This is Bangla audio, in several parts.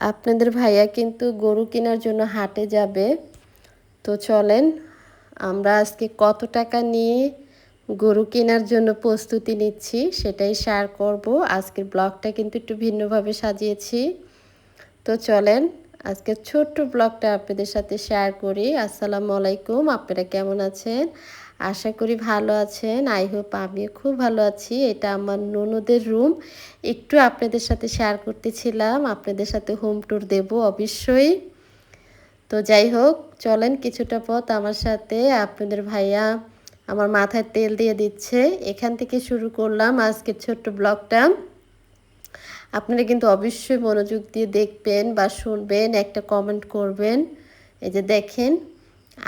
আপনাদের ভাইয়া কিন্তু গরু কেনার জন্য হাটে যাবে। তো চলেন, আমরা আজকে কত টাকা নিয়ে গরু কেনার জন্য প্রস্তুতি নিচ্ছি সেটাই শেয়ার করব। আজকের ব্লগটা কিন্তু একটু ভিন্নভাবে সাজিয়েছি। তো চলেন, আজকে ছোট্ট ব্লগটা আপনাদের সাথে শেয়ার করি। আসসালামু আলাইকুম, আপনারা কেমন আছেন? আশা করি ভালো আছেন। আই হোপ আমিও খুব ভালো আছি। এটা আমার ননদের রুম একটু আপনাদের সাথে শেয়ার করতেছিলাম। আপনাদের সাথে হোম ট্যুর দেব অবশ্যই। তো যাই হোক, চলেন কিছুটা পথ আমার সাথে। আপনাদের ভাইয়া আমার মাথায় তেল দিয়ে দিচ্ছে। এখান থেকে শুরু করলাম আজকের ছোট্ট ব্লগটা আপনারা কিন্তু অবশ্যই মনোযোগ দিয়ে দেখবেন বা শুনবেন, একটা কমেন্ট করবেন। এই যে দেখেন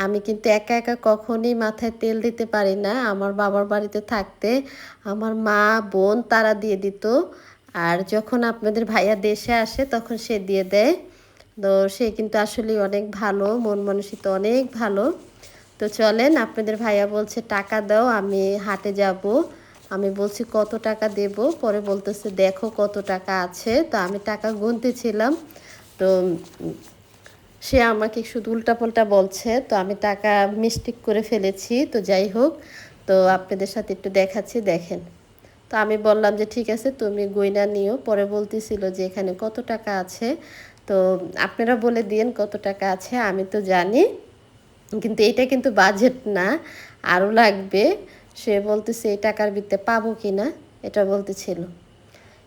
আমি কিন্তু একা একা কখনই মাথায় তেল দিতে পারি না। আমার বাবার বাড়িতে থাকতে আমার মা, বোন তারা দিয়ে দিত। আর যখন আপনাদের ভাইয়া দেশে আসে তখন সে দিয়ে দেয়। তো সে কিন্তু আসলে অনেক ভালো, মন মানসিকতা অনেক ভালো। তো চলেন, আপনাদের ভাইয়া বলছে, টাকা দাও, আমি হাটে যাব। আমি বলছি, কত টাকা দেব? পরে বলতেছে, দেখো কত টাকা আছে। তো আমি টাকা গুনতেছিলাম। তো সে আমাকে শুধু উল্টাপাল্টা বলছে, তো আমি টাকা মিস্টেক করে ফেলেছি, তো যাই হোক, তো আপনাদের সাথে একটু দেখাচ্ছি, দেখেন। তো আমি বললাম যে, ঠিক আছে, তুমি গয়না নিও। পরে বলতেছিল যে, এখানে কত টাকা আছে? তো আপনারা বলে দিন কত টাকা আছে, আমি তো জানি, কিন্তু এটা কিন্তু বাজেট না, আরও লাগবে। সে বলতেছে, এই টাকার ভিত্তে পাবো কি না? এটা বলতেছিল।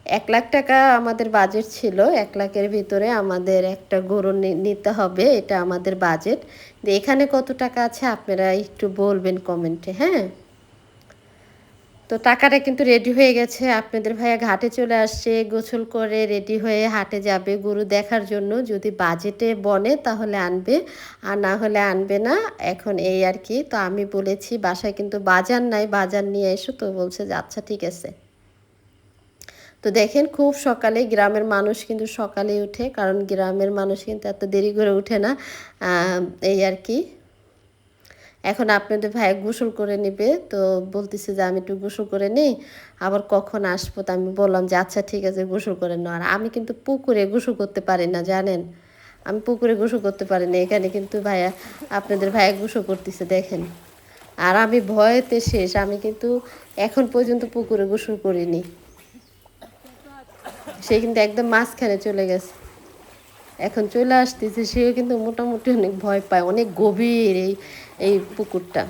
এক লাখ টাকা আমাদের বাজেট ছিল, এক লাখের ভিতরে আমাদের একটা গরু নিতে হবে, এটা আমাদের বাজেট এখানে কত টাকা আছে আপনারা একটু বলবেন কমেন্টে হ্যাঁ? তো টাকাটা কিন্তু রেডি হয়ে গেছে, আপনাদের ভাইয়া ঘাটে চলে আসছে গোছল করে রেডি হয়ে হাটে যাবে, গরু দেখার জন্য যদি বাজেটে বনে তাহলে আনবে, আর না হলে আনবে না, এখন এই আর কি। তো আমি বলেছি, বাসায় কিন্তু বাজার নাই, বাজার নিয়ে এসো, তো বলছে যে আচ্ছা ঠিক আছে। তো দেখেন খুব সকালে গ্রামের মানুষ কিন্তু সকালে উঠে, কারণ গ্রামের মানুষ কিন্তু এত দেরি করে উঠে না এই আর কি। এখন আপনাদের ভাই গোসল করে নেবে, তো বলতেছে যে আমি একটু গোসল করে নিই, আবার কখন আসব তো আমি বললাম যে আচ্ছা ঠিক আছে, গোসল করে নাও। আর আমি কিন্তু পুকুরে গোসল করতে পারি না, জানেন? আমি পুকুরে গোসল করতে পারি না, এখানে কিন্তু ভাইয়া আপনাদের ভাইয়া গোসল করতেছে, দেখেন। আর আমি ভয়েতে শেষ, আমি কিন্তু এখন পর্যন্ত পুকুরে গোসল করিনি। সে কিন্তু একদম মাঝখানে চলে গেছে। এখন চলে আসতেছে, সেও কিন্তু মোটামুটি অনেক ভয় পায়, অনেক গভীর এই এই পুকুরটা।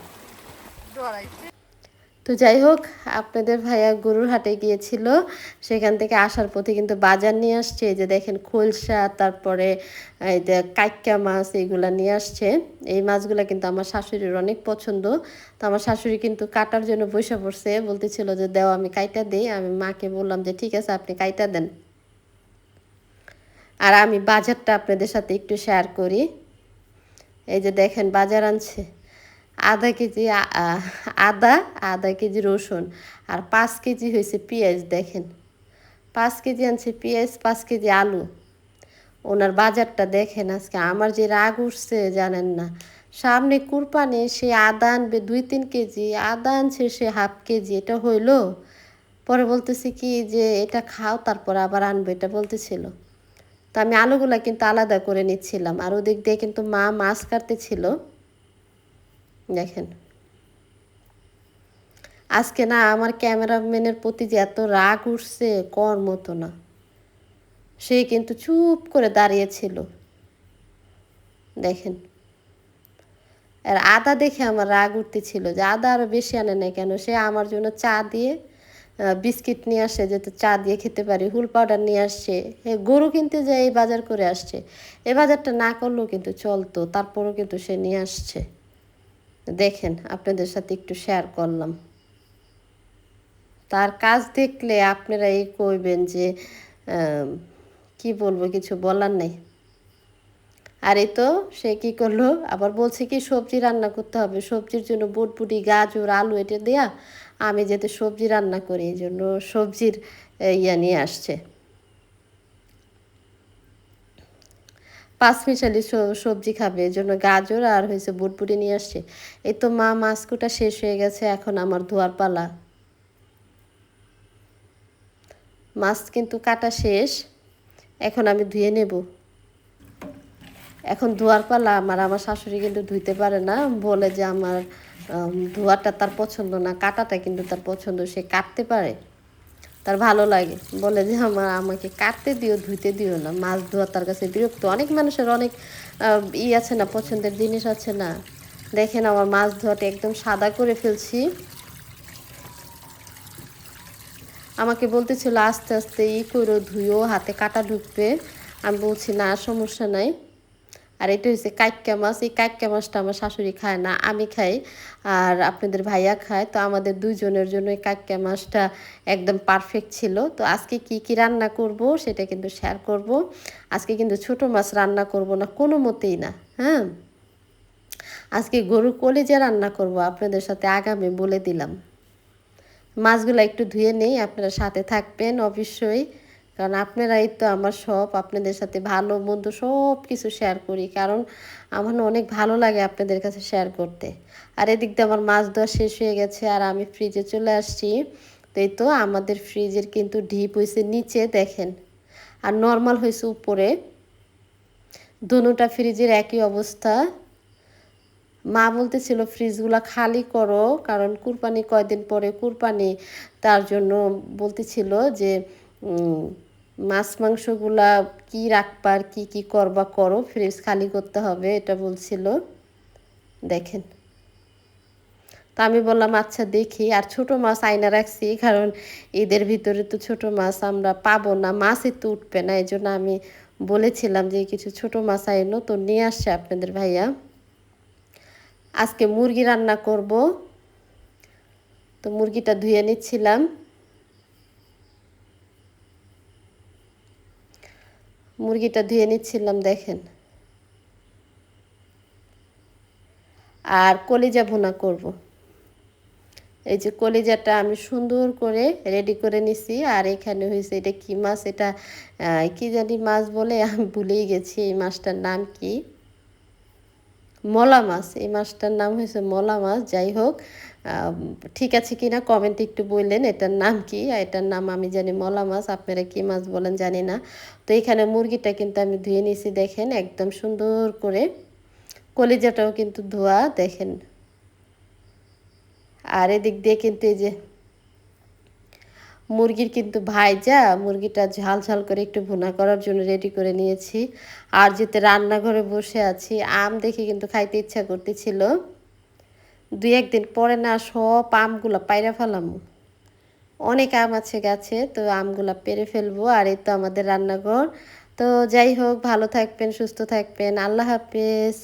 তো যাই হোক, আপনাদের ভাইয়া গরুর হাটে গিয়েছিল, সেখান থেকে আসার পথে কিন্তু বাজার নিয়ে আসছে যে দেখেন খোলসা, তারপরে, এই যে কাইকা মাছ এইগুলা নিয়ে আসছে। এই মাছগুলা কিন্তু আমার শাশুড়ির অনেক পছন্দ। তো আমার শাশুড়ি কিন্তু কাটার জন্য বসে পড়ছে, বলতেছিল যে, দেও, আমি কাইটা দিই। আমি মাকে বললাম যে, ঠিক আছে, আপনি কাইটা দেন। আর আমি বাজারটা আপনাদের সাথে একটু শেয়ার করি। এই যে দেখেন, বাজার আনছে। আধা কেজি আদা, আধা কেজি রসুন আর পাঁচ কেজি হয়েছে পেঁয়াজ, দেখেন। পাঁচ কেজি আনছে পেঁয়াজ, পাঁচ কেজি আলু। ওনার বাজারটা দেখেন আজকে। আমার যে রাগ উঠছে, জানেন না। সামনে কুরপানি সে আদা আনবে দুই তিন কেজি, আদা আনছে সে হাফ কেজি, এটা হইল? পরে বলতেছি কি যে, এটা খাও, তারপর আবার আনবে। এটা বলতেছিল। তো আমি আলুগুলা কিন্তু আলাদা করে নিচ্ছিলাম। আর ওদিক দিয়ে কিন্তু মা মাছ কাটতেছিল। দেখেন। আজকে না আমার ক্যামেরাম্যানের প্রতি যে এত রাগ উঠছে, কর মতো না। সে কিন্তু চুপ করে দাঁড়িয়েছিল। দেখেন। আর আদা দেখে আমার রাগ উঠতেছিল যে আদা আরও বেশি আনে না কেন? সে আমার জন্য চা দিয়ে বিস্কিট নিয়ে আসে যাতে চা দিয়ে খেতে পারি, হুল পাউডার নিয়ে আসছে গরু কিনতে যে এই বাজার করে আসছে, এ বাজারটা না করলেও কিন্তু চলতো, তারপরও কিন্তু সে নিয়ে আসছে। দেখেন, আপনাদের সাথে একটু শেয়ার করলাম। তার কাজ দেখলে আপনারা এই কইবেন যে কি বলব, কিছু বলার নেই। আর এই তো, সে কি করল? আবার বলছে কি, সবজি রান্না করতে হবে। সবজির জন্য বুটবুটি, গাজর, আলু এটা দেয়া। আমি যেতে সবজি রান্না করি, এই জন্য সবজির ইয়া নিয়ে আসছে। পাঁচ মিশালি সবজি খাবে, এই জন্য গাজর আর হয়েছে বুটবুটি নিয়ে আসছে। এই তো মা মাছকুটা শেষ হয়ে গেছে, এখন আমার ধোয়ার পালা। মাছ কিন্তু কাটা শেষ, এখন আমি ধুয়ে নেব। এখন ধোয়ার পালা, আমার আমার শাশুড়ি কিন্তু ধুইতে পারে না, বলে যে আমার ধোয়াটা তার পছন্দ না, কাটাটা কিন্তু তার পছন্দ, সে কাটতে পারে। তার ভালো লাগে, বলে যে আমার, আমাকে কাটতে দিও, ধুইতে দিও না। মাছ ধোয়া তার কাছে বিরক্ত। অনেক মানুষের অনেক ই আছে না, পছন্দের জিনিস আছে না। দেখেন আমার মাছ ধোয়াটা একদম সাদা করে ফেলছি। আমাকে বলতেছিল, আস্তে আস্তে ই করো ধুইও হাতে কাটা ঢুকবে। আমি বলছি, না, সমস্যা নাই। আর এটা হচ্ছে কাইক্কা মাছ। এই কাইক্কা মাছটা আমার শাশুড়ি খায় না, আমি খাই আর আপনাদের ভাইয়া খায়। তো আমাদের দুইজনের জন্য এই কাইক্কা মাছটা একদম পারফেক্ট ছিল। তো আজকে কি কি রান্না করব সেটা কিন্তু শেয়ার করব। আজকে কিন্তু ছোট মাছ রান্না করব না, কোনো মতেই না হ্যাঁ? আজকে গরু কলিজা রান্না করব, আপনাদের সাথে আগামী বলে দিলাম। মাছগুলো একটু ধুয়ে নেই, আপনারা সাথে থাকবেন অবশ্যই। কারণ আপনারাই তো আমার সব, আপনাদের সাথে ভালো মন্দ সব কিছু শেয়ার করি। কারণ আমার অনেক ভালো লাগে আপনাদের কাছে শেয়ার করতে। আর এদিক দিয়ে আমার মাছ ধোয়া শেষ হয়ে গেছে আর আমি ফ্রিজে চলে আসছি। তো এই তো আমাদের ফ্রিজের কিন্তু ঢিপ হয়েছে নিচে, দেখেন। আর নর্মাল হয়েছে উপরে। দুটা ফ্রিজের একই অবস্থা। মা বলতেছিল ফ্রিজগুলো খালি করো। কারণ কুরবানি কয়দিন পরে কুরবানি। তার জন্য বলতেছিল যে মাছ, মাংসগুলা কি রাখবার, কি কি করবা করো ফ্রিজ খালি করতে হবে, এটা বলছিল। দেখেন। তো আমি বললাম আচ্ছা দেখি। আর ছোট মাছ আয়না রাখছি, কারণ ঈদের ভিতরে তো ছোট মাছ আমরা পাবো না, মাছই তো উঠবে না এই জন্য আমি বলেছিলাম যে, কিছু ছোট মাছ আইনো তো নিয়ে আসছে আপনাদের ভাইয়া। আজকে মুরগি রান্না করব। তো মুরগিটা ধুয়ে নিচ্ছিলাম। মুরগিটা ধুয়ে নিচ্ছিলাম, দেখেন। আর কলিজা ভুনা করব। এই যে কলিজাটা আমি সুন্দর করে রেডি করে নিছি, আর এখানে হয়েছে এটা কি মাছ? এটা কি জানি মাছ বলে, আমি ভুলেই গেছি, এই মাছটার নাম কি? মলা মাছ, এই মাছটার নাম হয়েছে মলা মাছ, যাই হোক। ঠিক আছে কি না কমেন্টে একটু বললেন, এটার নাম কি? এটার নাম আমি জানি মলা মাছ, আপনারা কি মাছ বলেন জানি না। তো এখানে মুরগিটা কিন্তু আমি ধুয়ে নিয়েছি দেখেন, একদম সুন্দর করে। কলিজাটাও কিন্তু ধোয়া, দেখেন। আর এদিক দিয়ে কিন্তু এই যে মুরগির কিন্তু ভাইজা, মুরগিটা ঝাল ঝাল করে একটু ভুনা করার জন্য রেডি করে নিয়েছি। আর যেতে রান্নাঘরে বসে আছি, আম দেখে কিন্তু খাইতে ইচ্ছা করতেছিল। দুই একদিন পরে না সব আমগুলো পাইরা ফেলাম। অনেক আম আছে গাছে, তো আমগুলা পেরে ফেলব আর এই তো আমাদের রান্নাঘর। তো যাই হোক, ভালো থাকবেন, সুস্থ থাকবেন। আল্লাহ হাফেজ।